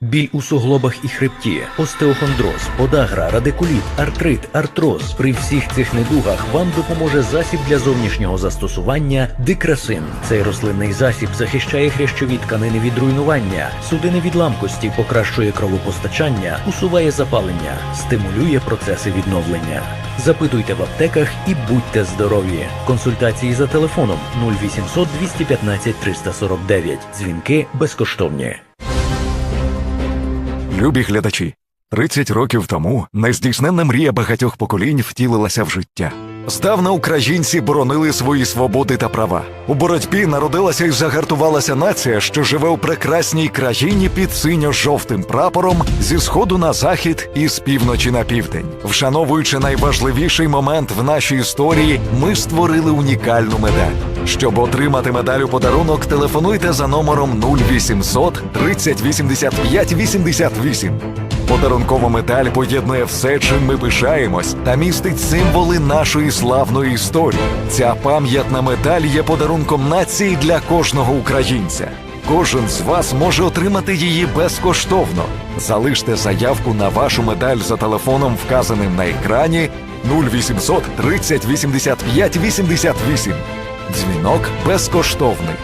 біль у суглобах і хребті, остеохондроз, подагра, радикуліт, артрит, артроз. При всіх цих недугах вам допоможе засіб для зовнішнього застосування Дикрасин. Цей рослинний засіб захищає хрящові тканини від руйнування, судини від ламкості, покращує кровопостачання, усуває запалення, стимулює процеси відновлення. Запитуйте в аптеках і будьте здорові. Консультації за телефоном 0800 215 349. Дзвінки безкоштовні. Любі глядачі, 30 років тому нездійсненна мрія багатьох поколінь втілилася в життя. Здавна українці боронили свої свободи та права. У боротьбі народилася і загартувалася нація, що живе у прекрасній країні під синьо-жовтим прапором зі сходу на захід і з півночі на південь. Вшановуючи найважливіший момент в нашій історії, ми створили унікальну медаль. Щоб отримати медаль у подарунок, телефонуйте за номером 0800 30 85 88. Подарункова медаль поєднує все, чим ми пишаємось, та містить символи нашої славної історії. Ця пам'ятна медаль є подарунком нації для кожного українця. Кожен з вас може отримати її безкоштовно. Залиште заявку на вашу медаль за телефоном, вказаним на екрані 0800 30 85 88. Дзвінок безкоштовний.